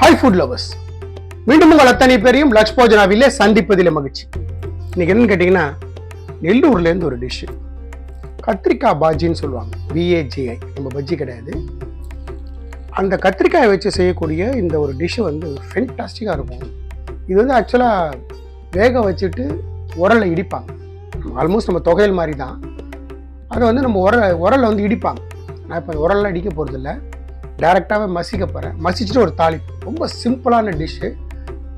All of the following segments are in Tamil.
ஹாய் ஃபுட் லவர்ஸ் மீண்டும் உங்கள் அத்தனை பேரையும் லக்ஷ் போஜனாவிலே சந்திப்பதில் மகிழ்ச்சி. இன்னைக்கு என்னன்னு கேட்டிங்கன்னா நெல்லூர்லேருந்து ஒரு டிஷ்ஷு கத்திரிக்காய் பாஜின்னு சொல்லுவாங்க. விஏஜிஐ நம்ம பஜ்ஜி கிடையாது. அந்த கத்திரிக்காயை வச்சு செய்யக்கூடிய இந்த ஒரு டிஷ்ஷு வந்து ஃபென்டாஸ்டிக்காக இருக்கும். இது வந்து ஆக்சுவலாக வேக வச்சுட்டு உரலை இடிப்பாங்க. ஆல்மோஸ்ட் நம்ம தொகையல் மாதிரி தான் அதை வந்து நம்ம உர உரலை வந்து இடிப்பாங்க. நான் இப்போ உரல்லாம் இடிக்க போகிறதில்ல டேரெக்டாகவே மசிக்க போகிறேன் மசிச்சுட்டு ஒரு தாளிப்பு. ரொம்ப சிம்பிளான டிஷ்ஷு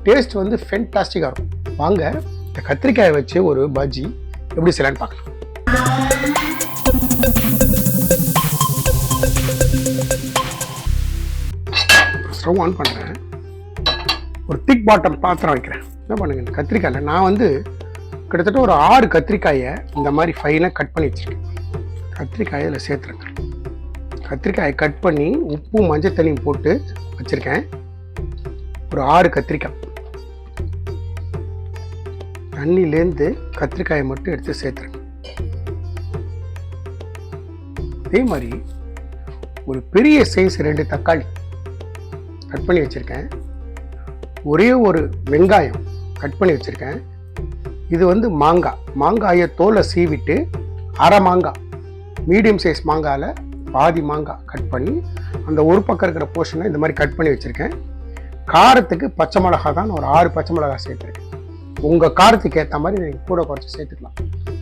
டேஸ்ட் வந்து ஃபென்டாஸ்டிக்காக இருக்கும். வாங்க இந்த கத்திரிக்காயை வச்சு ஒரு பஜ்ஜி எப்படி செய்யலான்னு பார்க்கலாம். ஸ்டவ் ஆன் பண்ணுறேன் ஒரு திக் பாட்டம் பாத்திரம் வைக்கிறேன். என்ன பண்ணுங்க இந்த கத்திரிக்காயில் நான் வந்து கிட்டத்தட்ட ஒரு ஆறு கத்திரிக்காயை இந்த மாதிரி ஃபைனாக கட் பண்ணி வச்சுருக்கேன். கத்திரிக்காயை இதில் சேர்த்துருக்கேன் கத்திரிக்காயை கட் பண்ணி உப்பு மஞ்சள் தண்ணியும் போட்டு வச்சுருக்கேன். ஒரு ஆறு கத்திரிக்காய். தண்ணியிலேருந்து கத்திரிக்காயை மட்டும் எடுத்து சேர்த்துருங்க அதே மாதிரி ஒரு பெரிய சைஸ் ரெண்டு தக்காளி கட் பண்ணி வச்சுருக்கேன். ஒரே ஒரு வெங்காயம் கட் பண்ணி வச்சுருக்கேன். இது வந்து மாங்காய். மாங்காயை தோலை சீவிட்டு அரை மாங்காய். மீடியம் சைஸ் மாங்காயில் பாதி மாங்காய் கட் பண்ணி அந்த ஒரு பக்கம் இருக்கிற போர்ஷனை இந்த மாதிரி கட் பண்ணி வச்சுருக்கேன். காரத்துக்கு பச்சை மிளகா தான் ஒரு ஆறு பச்சை மிளகா சேர்த்துருக்கேன். உங்கள் காரத்துக்கு ஏற்ற மாதிரி நீங்கள் கூட குறைச்சி சேர்த்துக்கலாம்.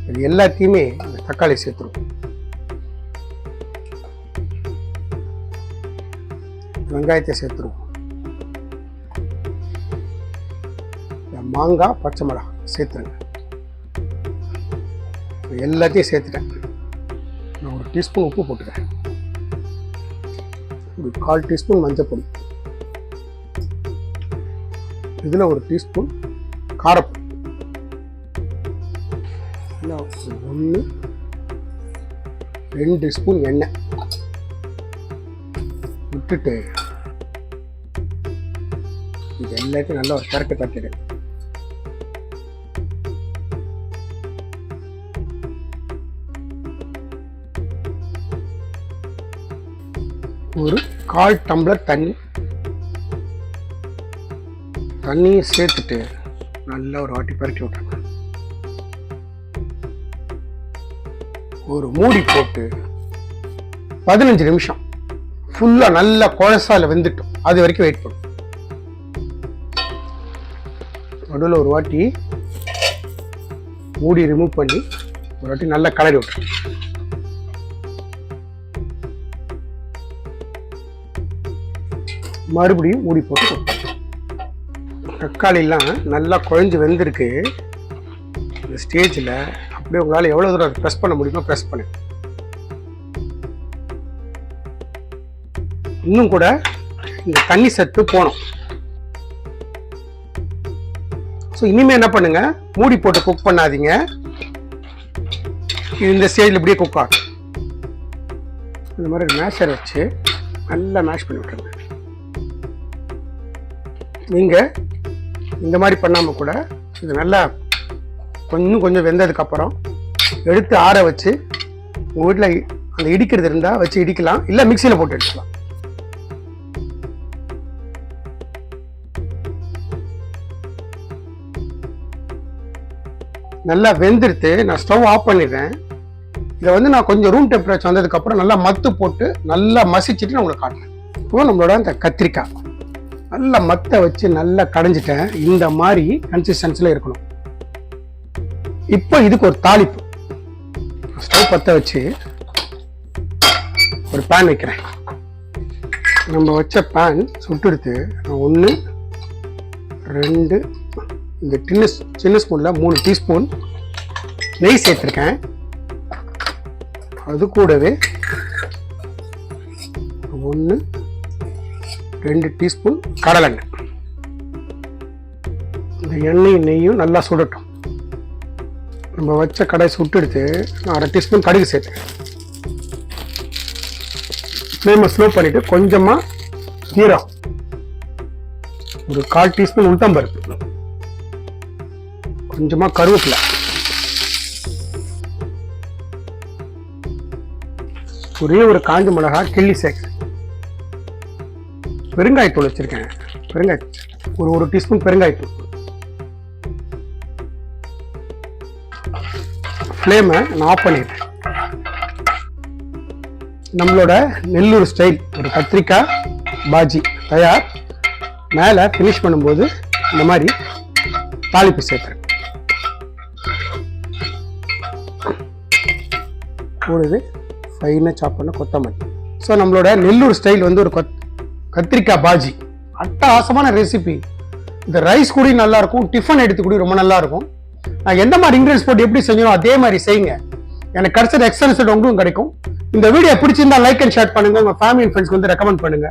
இது எல்லாத்தையுமே இந்த தக்காளி சேர்த்துருவோம் வெங்காயத்தை சேர்த்துருவோம் மாங்காய் பச்சை மிளகா சேர்த்துருங்க. எல்லாத்தையும் சேர்த்துட்டேன். நான் ஒரு டீஸ்பூன் உப்பு போட்டுக்கிறேன். ஒரு கால் டீஸ்பூன் மஞ்சப்பொடி. இதில் ஒரு டீஸ்பூன் காரப்பொடி. ஒன்று ரெண்டு ஸ்பூன் எண்ணெய். விட்டுட்டு இது எல்லாத்தையும் நல்லா ஒரு கறக்க தட்டிடு ஒரு கால் டம்ளர் தண்ணி. தண்ணியை சேர்த்துட்டு நல்லா ஒரு வாட்டி பரட்டி விட்டாங்க ஒரு மூடி போட்டு பதினஞ்சு நிமிஷம். ஃபுல்லாக நல்லா குழசால வெந்துட்டோம் அது வரைக்கும் வெயிட் பண்ணும் நடுவில் ஒரு வாட்டி மூடி ரிமூவ் பண்ணி ஒரு வாட்டி நல்லா கலரி விட்டுரும் மறுபடியும் மூடி போட்டு தக்காளிலாம் நல்லா குழஞ்சி வெந்திருக்கு. இந்த ஸ்டேஜில் அப்படியே உங்களால் எவ்வளோ தூரம் ப்ரெஸ் பண்ண முடியுமோ ப்ரெஸ் பண்ணு. இன்னும் கூட இந்த தண்ணி சத்து போகணும். ஸோ இனிமேல் என்ன பண்ணுங்க? மூடி போட்டு குக் பண்ணாதீங்க. இது இந்த ஸ்டேஜில் இப்படியே குக் ஆகும். இந்த மாதிரி மேஷர் வச்சு நல்லா மேஷ் பண்ணி விட்டுருங்க. நீங்கள் இந்த மாதிரி பண்ணாமல் கூட இது நல்லா கொஞ்சம் கொஞ்சம் வெந்ததுக்கப்புறம் எடுத்து ஆற வச்சு உங்கள் வீட்டில் அந்த இடிக்கிறது இருந்தால் வச்சு இடிக்கலாம். இல்லை மிக்சியில் போட்டு எடுத்துக்கலாம். நல்லா வெந்துடுத்து நான் ஸ்டவ் ஆஃப் பண்ணிடுறேன். இதை வந்து நான் கொஞ்சம் ரூம் டெம்பரேச்சர் வந்ததுக்கப்புறம் நல்லா மத்து போட்டு நல்லா மசிச்சுட்டு நான் உங்களுக்கு காட்டுறேன். இப்போ நம்மளோட அந்த கத்திரிக்காய். நல்லா மத்த வச்சு நல்லா கடைஞ்சிட்டேன். இந்த மாதிரி கன்சிஸ்டன்சியில் இருக்கணும். இப்போ இதுக்கு ஒரு தாளிப்பு. ஸ்டவ் பற்ற வச்சு ஒரு பேன் வைக்கிறேன். நம்ம வச்ச பேன் சுட்டுடுத்து நான் ஒன்று ரெண்டு இந்த சின்ன சின்ன ஸ்பூனில் மூணு டீஸ்பூன் நெய் சேர்த்துருக்கேன். அது கூடவே ஒன்று ரெண்டு டீஸ்பூன் கடலெண்ணெய். இந்த எண்ணெயும் நெய்யும் நல்லா சுடட்டும். நம்ம வச்ச கடை சுட்டெடுத்து நான் அரை டீஸ்பூன் கடுகு சேர்த்துக்கிறேன் ஃப்ளேமை ஸ்லோ பண்ணிவிட்டு கொஞ்சமாக சீரம் ஒரு கால் டீஸ்பூன் உளுத்தம்பருப்பு. கொஞ்சமாக கருவேப்பிலை. ஒரே ஒரு காஞ்ச மிளகா கிள்ளி சேர்க்கு பெருங்காயத்தூள் வச்சுருக்கேன். பெருங்காய் ஒரு ஒரு டீஸ்பூன் பெருங்காயத்தூள். ஃப்ளேமை நான் ஆஃப் பண்ணிடுறேன். நம்மளோட நெல்லூர் ஸ்டைல் ஒரு கத்திரிக்காய் பாஜி தயார். மேலே ஃபினிஷ் பண்ணும்போது இந்த மாதிரி தாளிப்பு சேர்த்துறேன். கூடுது ஃபைனாக சாப் பண்ண கொத்தமல்லி. ஸோ நம்மளோட நெல்லூர் ஸ்டைல் வந்து ஒரு கொத் கத்திரிக்காய் பாஜி. அட்டகாசமான ரெசிபி இந்த ரைஸ் கூட நல்லா இருக்கும் டிஃபன் எடுத்து கூட ரொம்ப நல்லா இருக்கும் நான் எந்த மாதிரி இன்கிரீடியன்ஸ் போட்டு எப்படி செஞ்சனோ அதே மாதிரி செய்யுங்க. எனக்கு கிடைச்சது எக்ஸ்பீரியன்ஸ் உங்களுக்கும் கிடைக்கும். இந்த வீடியோ பிடிச்சிருந்தா லைக் அண்ட் ஷேர் பண்ணுங்க. உங்க ஃபேமிலி அண்ட் ஃப்ரெண்ட்ஸ்க்கு வந்து ரெக்கமெண்ட் பண்ணுங்க.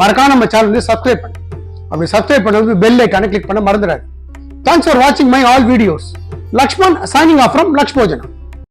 மறக்காம நம்ம சேனல் வந்து சப்ஸ்கிரைப் பண்ணுங்க. அப்படி சப்ஸ்கிரைப் பண்ணுறது பெல் ஐக்கான கிளிக் பண்ண மறந்துடாது தேங்க்ஸ் ஃபார் வாட்சிங் my all videos Lakshman signing off from லக்ஷ்மோஜனா